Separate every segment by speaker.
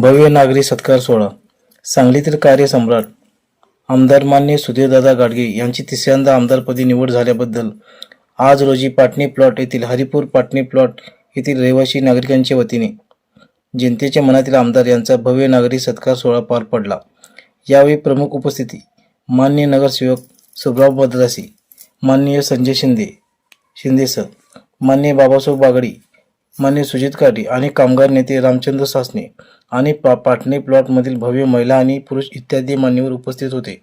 Speaker 1: भव्य नागरी सत्कार सोहळा सांगलीतील कार्यसम्राट आमदार मान्य सुधीरदादा गाडगे यांची तिसऱ्यांदा आमदारपदी निवड झाल्याबद्दल आज रोजी पाटणी प्लॉट येथील हरिपूर पाटणी प्लॉट येथील रहिवासी नागरिकांच्या वतीने जनतेच्या मनातील आमदार यांचा भव्य नागरी सत्कार सोहळा पार पडला. यावेळी प्रमुख उपस्थिती मान्य नगरसेवक सुब्राव बद्रासी माननीय संजय शिंदे शिंदे सर मान्य बाबासाहेब बागडी मान्य सुजित काटे आणि कामगार नेते रामचंद्र सासने आणि पा पाटणे प्लॉटमधील भव्य महिला आणि पुरुष इत्यादी मान्यवर उपस्थित होते.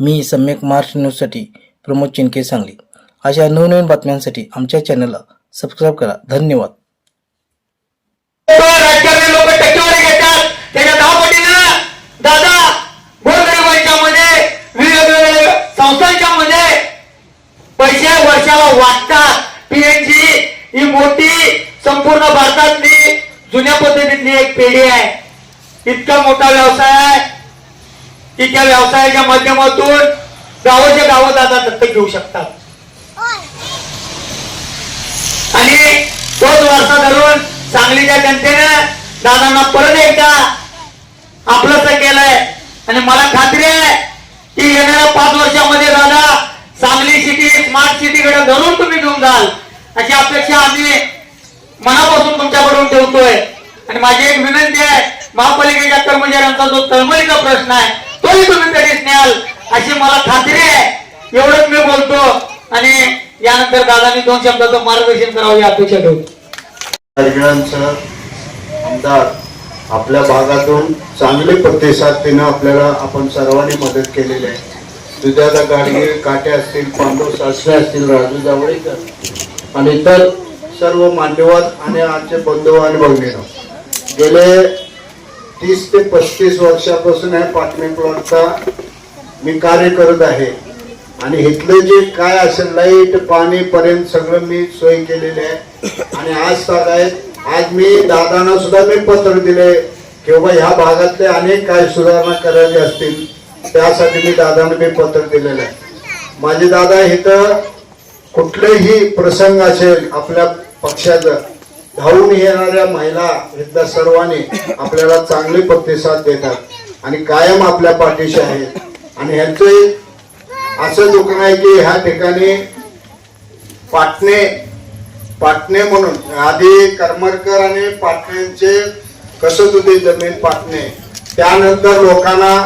Speaker 1: मी सम्यक महाराष्ट्र न्यूजसाठी प्रमोद चिनके सांगली. अशा नवनवीन बातम्यांसाठी आमच्या चॅनलला सबस्क्राईब करा. धन्यवाद.
Speaker 2: शेवटी संपूर्ण भारतातली जुन्या पद्धतीतली एक पेढी आहे. इतका मोठा व्यवसाय आहे की त्या व्यवसायाच्या माध्यमातून गावाच्या गावात दादा दत्तक घेऊ शकतात. आणि तोच वारसा धरून सांगलीच्या जनतेनं दादांना परत एकदा आपलंच केलंय. आणि मला खात्री आहे की येणाऱ्या पाच वर्षामध्ये दादा सांगली सिटी स्मार्ट सिटी कडे धरून तुम्ही घेऊन जाल अशी अपेक्षा आम्ही मनापासून तुमच्याकडून ठेवतोय आणि माझी एक विनंती आहे महापालिकेच्या कर्मचाऱ्यांचा जो तळमळीचा प्रश्न आहे तोही तुम्ही कधीच न्याल अशी मला खात्री आहे. एवढंच मी बोलतो आणि यानंतर दादानी दोन शब्दाचं मार्गदर्शन करावं या अपेक्षा ठेवतो.
Speaker 3: आमदार आपल्या भागातून चांगले प्रतिसाद देणं आपल्याला आपण सर्वांनी मदत केलेली आहे. सुजाता गाडगे काटे असतील पांडव सासरे असतील राजू जावळेकर आणि इतर सर्व मान्यवर आणि आमचे बंधू आणि भगिनीनं गेले तीस ते पस्तीस वर्षापासून आहे पाटणे प्लॉटचा मी कार्य करत आहे. आणि इथलं जे काय असेल लाइट पाणी पर्यंत सगळं मी सोय केलेली आहे. आणि आज तर आहे आज मी दादांना सुद्धा मी पत्र दिले किंवा ह्या भागातले अनेक काय सुधारणा करायचे असतील त्यासाठी मी दादांना मी पत्र दिलेलं आहे. माझे दादा इथं कुठलेही प्रसंग असेल आपल्या पक्षाचं धावून येणाऱ्या महिला इथल्या सर्वांनी आपल्याला चांगले प्रतिसाद देतात आणि कायम आपल्या पाठीशी आहेत. आणि ह्यांचं असं दुकान आहे की ह्या ठिकाणी पाटणे पाटणे म्हणून आधी करमरकर आणि पाटण्यांचे कसत होते जमीन पाटणे. त्यानंतर लोकांना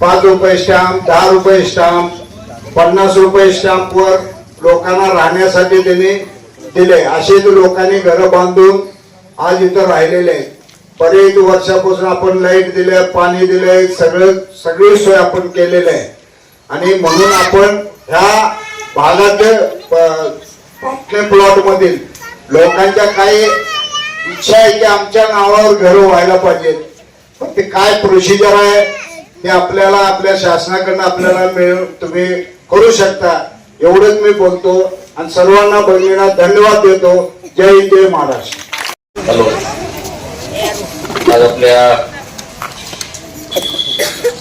Speaker 3: पाच रुपये स्टॅम्प दहा रुपये स्टॅम्प पन्नास रुपये स्टॅम्पवर लोकांना राहण्यासाठी त्यांनी दिले. असे लोकांनी घरं बांधून आज इथं राहिलेले बरेच वर्षापासून आपण लाइट दिले पाणी दिले सगळं सगळी सोय आपण केलेली आहे. आणि म्हणून आपण ह्या भागाच्या प्लॉट मधील लोकांच्या काही इच्छा आहे की आमच्या नावावर घर व्हायला पाहिजेत. पण ते काय प्रोसिजर आहे ते आपल्याला आपल्या शासनाकडनं आपल्याला मिळून तुम्ही करू शकता. एवढंच मी बोलतो. आणि सर्वांना बहिणींना धन्यवाद देतो. जय हिंद जय महाराष्ट्र.
Speaker 4: हॅलो. आज आपल्या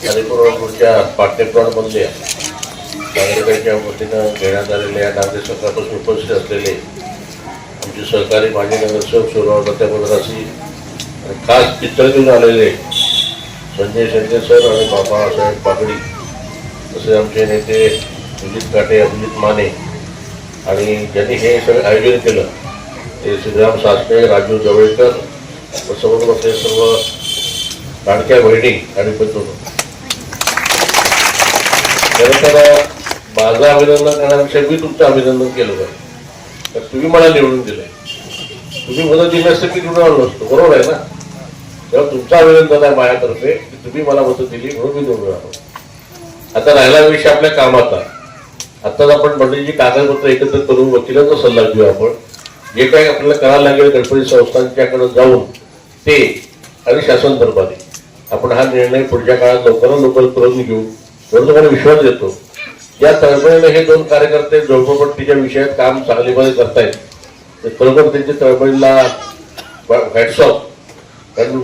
Speaker 4: हरिपूरच्या पाठ्यक्रम मधल्या नागरिकांच्या वतीनं घेण्यात आलेल्या नागरिक सकाळपासून उपस्थित असलेले आमचे सहकारी माजी नगरसेवक शिवराव दत्ता आणि खास चित्र घेऊन आलेले संजय शेंडे सर आणि बाबासाहेब पागडी तसे आमचे नेते सुजित काटे अभिजित माने आणि ज्यांनी हे सगळं आयोजन केलं. ते श्रीराम सासने राजू जवळेकर व समोर आपले सर्व लाडक्या बहिणी आणि बंधू त्यानंतर माझं अभिनंदन करण्यापेक्षा मी तुमचं अभिनंदन केलं पाहिजे तर तुम्ही मला निवडून दिलंय. तुम्ही मदत दिली असते मी निवडून आलो असतो? बरोबर आहे ना? तेव्हा तुमचं अभिनंदन आहे माझ्यातर्फे की तुम्ही मला मदत दिली म्हणून मी निवडून आलो. आता राहिला विषय आपल्या कामाचा. आत्ताच आपण मंडळीची कागदपत्र एकत्र करून वकिलाचा सल्ला घेऊ आपण. जे काही आपल्याला करायला लागेल गणपती संस्थांच्याकडे जाऊन ते आणि शासन दरबारी आपण हा निर्णय पुढच्या काळात लवकरात लवकर करून घेऊ. म्हणून तुम्हाला विश्वास देतो. या तळमळीने हे दोन कार्यकर्ते झोपडपट्टीच्या विषयात काम चांगलीमध्ये करतायत तर खरोखर त्यांच्या तळमळीला व्हॅट्सअप कारण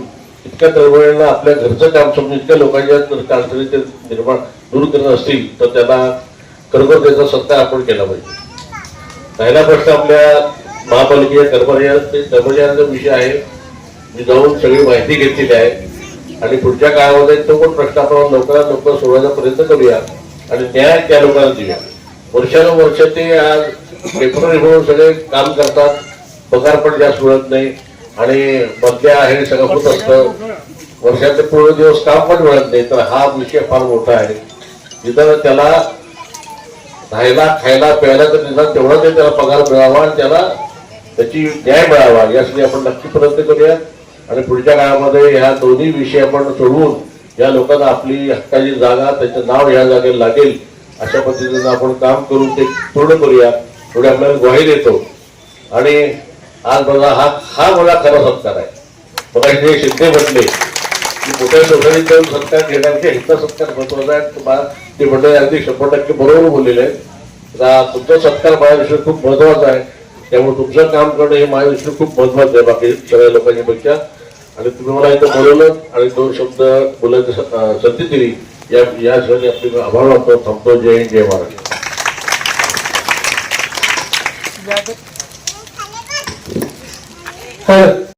Speaker 4: इतक्या तळमळीनं आपल्या घरचं काम समजून इतक्या लोकांच्या अडचणी ते निर्माण दूर करत असतील तर त्याला खरोखर त्याचा आपण केला पाहिजे. पहिला प्रश्न आपल्या महापालिकेच्या कर्मचाऱ्या कर्मचाऱ्यांचा विषय आहे. मी जाऊन सगळी माहिती घेतलेली आहे. आणि पुढच्या काळामध्ये तो पण प्रश्न आपण लवकरात लवकर सोडवायचा प्रयत्न करूया. आणि न्याय त्या लोकांना देऊया. वर्षानुवर्ष ते आज पेपर म्हणून सगळे काम करतात. पगार पण जास्त मिळत नाही. आणि बदल्या हे सगळं होत असतं. वर्षाचे पूर्ण दिवस काम पण मिळत नाही. तर हा विषय फार मोठा आहे. जिथं त्याला राहायला खायला प्यायला तर निदान तेवढा ते त्याला पगार मिळावा आणि त्याला त्याची न्याय मिळावा. यासाठी आपण नक्की प्रयत्न करूया. आणि पुढच्या काळामध्ये ह्या दोन्ही विषय आपण सोडवून या लोकांना आपली हक्काची जागा त्याचं नाव ह्या जागेला लागेल अशा पद्धतीनं आपण काम करून ते पूर्ण करूया. थोडी आपल्याला ग्वाही देतो. आणि आज बघा हा हा मला खरा सत्कार आहे. बघा इथे शिंदे म्हटले की मोठ्या सोसायटीत जाऊन सत्कार घेण्यापेक्षा हिचा सत्कार महत्त्वाचा आहे. तुम्हाला ते मंडळी अगदी शंभर टक्के बरोबर बोललेले आहेत आता तुमचा सत्कार माझ्याविषयी खूप महत्त्वाचा आहे. त्यामुळे तुमचं काम करणं हे माझ्याविषयी खूप महत्वाचं आहे बाकी सगळ्या लोकांच्या पेक्षा आणि तुम्ही मला इथं बोलवलं आणि दोन शब्द बोलायची संधी दिली. या या क्षणी आपली आभार मानतो. थांबतो. जय हिंद जय महाराष्ट्र.